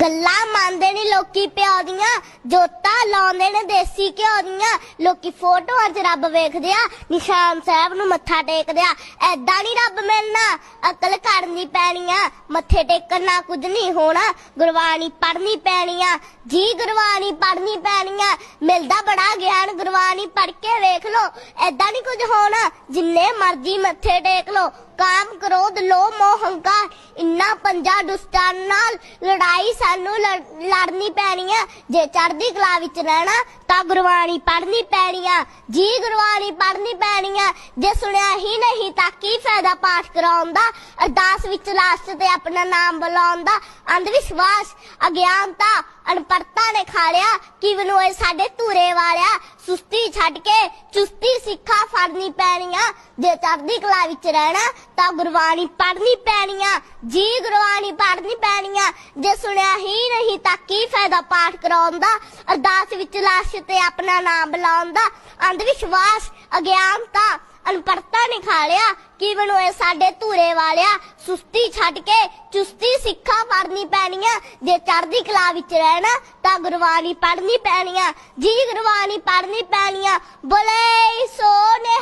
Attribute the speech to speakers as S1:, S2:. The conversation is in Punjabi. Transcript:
S1: ਗੱਲਾਂ ਮੰਨਦੇ ਨੇ ਲੋਕੀ ਪਿਓ ਦੀਆਂ, ਜੋਤਾਂ ਲਾਉਂਦੇ ਨੇ ਦੇਸੀ ਘਿਓ ਦੀਆਂ। ਲੋਕੀ ਫੋਟੋਆਂ 'ਚ ਰੱਬ ਵੇਖਦੇ ਆ, ਨਿਸ਼ਾਨ ਸਾਹਿਬ ਨੂੰ ਮੱਥਾ ਟੇਕਦੇ ਆ। ਐਦਾਂ ਨਹੀਂ ਰੱਬ ਮਿਲਣਾ, ਅਕਲ ਕਰਨੀ ਪੈਣੀ ਆ। ਮੱਥੇ ਟੇਕਣ ਨਾਲ ਕੁਝ ਨਹੀਂ ਹੋਣਾ, ਗੁਰਬਾਣੀ ਪੜ੍ਹਨੀ ਪੈਣੀ ਆ। ਜੀ ਗੁਰਬਾਣੀ ਪੜ੍ਹਨੀ ਪੈਣੀ ਆ, ਮਿਲਦਾ ਬੜਾ ਗਿਆਨ, ਗੁਰਬਾਣੀ ਪੜ੍ਹ ਕੇ ਵੇਖ ਲੋ ਐਦਾਂ ਨਹੀਂ ਕੁਝ ਹੋਣਾ, ਜਿੰਨੇ ਮਰਜ਼ੀ ਮੱਥੇ ਟੇਕ ਲਓ। ਕਾਮ, ਕ੍ਰੋਧ, ਲੋਭ, ਮੋਹ, ਹੰਕਾਰ ਇੰਨਾ ਪੰਜਾ ਦੁਸ਼ਟਾਂ ਨਾਲ ਲੜਾਈ ਸਾਨੂੰ ਲੜਨੀ ਪੈਣੀ ਆ। ਜੇ ਚੜ੍ਹਦੀ ਕਲਾ ਵਿੱਚ ਰਹਿਣਾ, ਤਾਂ ਗੁਰਬਾਣੀ ਪੜ੍ਹਨੀ ਪੈਣੀ ਆ। ਜੀ ਗੁਰਬਾਣੀ ਪੜ੍ਹਨੀ ਪੈਣੀ ਆ। ਜੇ ਸੁਣਿਆ ਹੀ ਨਹੀਂ, ਤਾਂ ਕੀ ਫਾਇਦਾ ਪਾਠ ਕਰਾਉਣ ਦਾ? ਅਰਦਾਸ ਵਿੱਚ ਲਾਸਟ ਤੇ ਆਪਣਾ ਨਾਮ ਬੁਲਾਉਣ ਦਾ। ਅੰਧ ਵਿਸ਼ਵਾਸ, ਅਗਿਆਨਤਾ ਅਨਪੜਤਾ ਨੇ ਖਾ ਲਿਆ ਕਿ ਬਨੋਏ ਸਾਡੇ ਧੂਰੇ ਵਾਲਿਆ, ਸੁਸਤੀ ਛੱਡ ਕੇ ਚੁਸਤੀ ਸਿੱਖਾ ਫੜਨੀ ਪੈਣੀਆਂ, ਜੇ ਚੜ੍ਹਦੀ ਕਲਾ ਵਿੱਚ ਰਹਿਣਾ, ਤਾਂ ਗੁਰਬਾਣੀ ਪੜ੍ਹਨੀ ਪੈਣੀਆਂ, ਜੀ ਗੁਰਬਾਣੀ ਪੜ੍ਹਨੀ ਪੈਣੀਆਂ, ਜੇ ਸੁਣਿਆ ਹੀ ਨਹੀਂ ਤਾਂ ਕੀ ਫਾਇਦਾ ਪਾਠ ਕਰਾਉਣ ਦਾ, ਅਰਦਾਸ ਵਿੱਚ ਲਾਸ਼ ਤੇ ਆਪਣਾ ਨਾਮ ਬੁਲਾਉਣ ਦਾ, ਅੰਧ ਵਿਸ਼ਵਾਸ, ਅਗਿਆਨਤਾ ਅਨਪੜਤਾ ਨੇ ਖਾ ਲਿਆ ਕੀ ਬਣੋਏ ਸਾਡੇ ਧੂਰੇ ਵਾਲਿਆ, ਸੁਸਤੀ ਛੱਡ ਕੇ ਚੁਸਤੀ ਸਿੱਖਾ ਪੜਨੀ ਪੈਣੀਆਂ, ਜੇ ਚੜ੍ਹਦੀ ਕਲਾ ਵਿੱਚ ਰਹਿਣਾ, ਤਾਂ ਗੁਰਬਾਣੀ ਪੜ੍ਹਨੀ ਪੈਣੀਆਂ, ਜੀ ਗੁਰਬਾਣੀ ਪੜ੍ਹਨੀ ਪੈਣੀਆਂ, ਬੋਲੇ ਸੋਨੇ